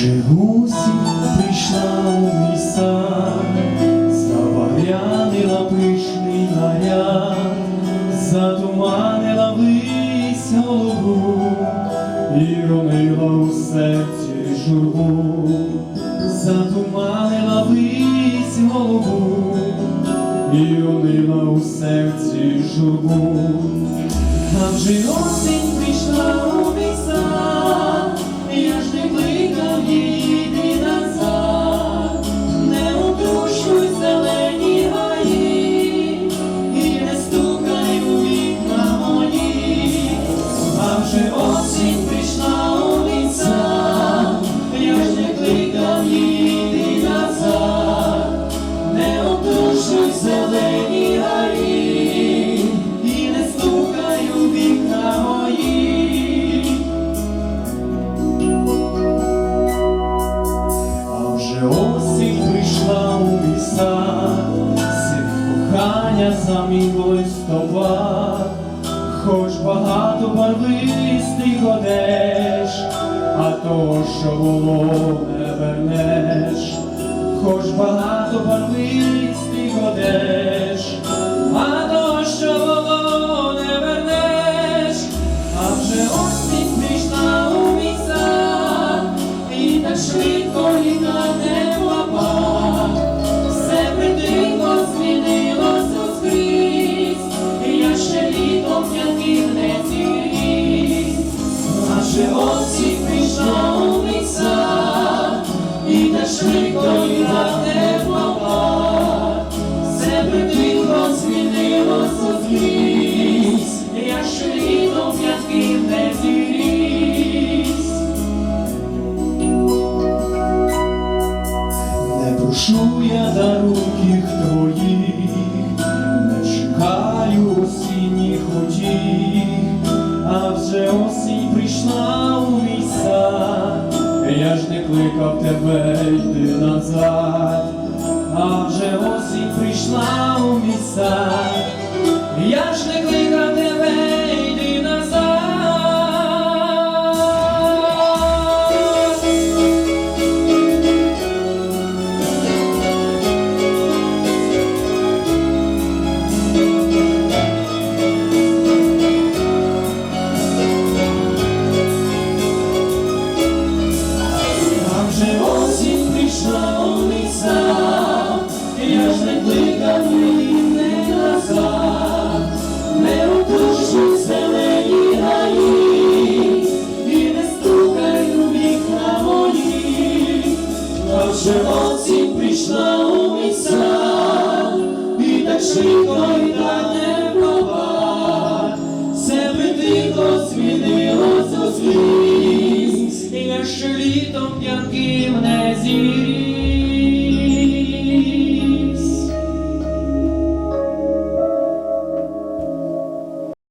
Вже гусінь прийшла у міста, Заварянила пишний наряд, затуманила близь голову і ронила у серці журбу, затуманила близь голову, і ронила у серці журбу, а вже вже осінь прийшла у мій я ж не кликав її назад, не утрушуй зелені гаї, і не стукай у вікна. А вже осінь прийшла у мій сад, кохання замінь листопад, хоч багато а то, що було, не вернеш, хоч багато бандити годеш, а то, що було, не вернеш, а вже осінь прийшла у місця, і так швидко літа осінь прийшла у мій я ж не кликав тебе йди назад, а вже осінь прийшла у мій пішла у місця, і так швидко, і так не пропав, себе тихо змінилося злість, і ще літом п'янким не зі.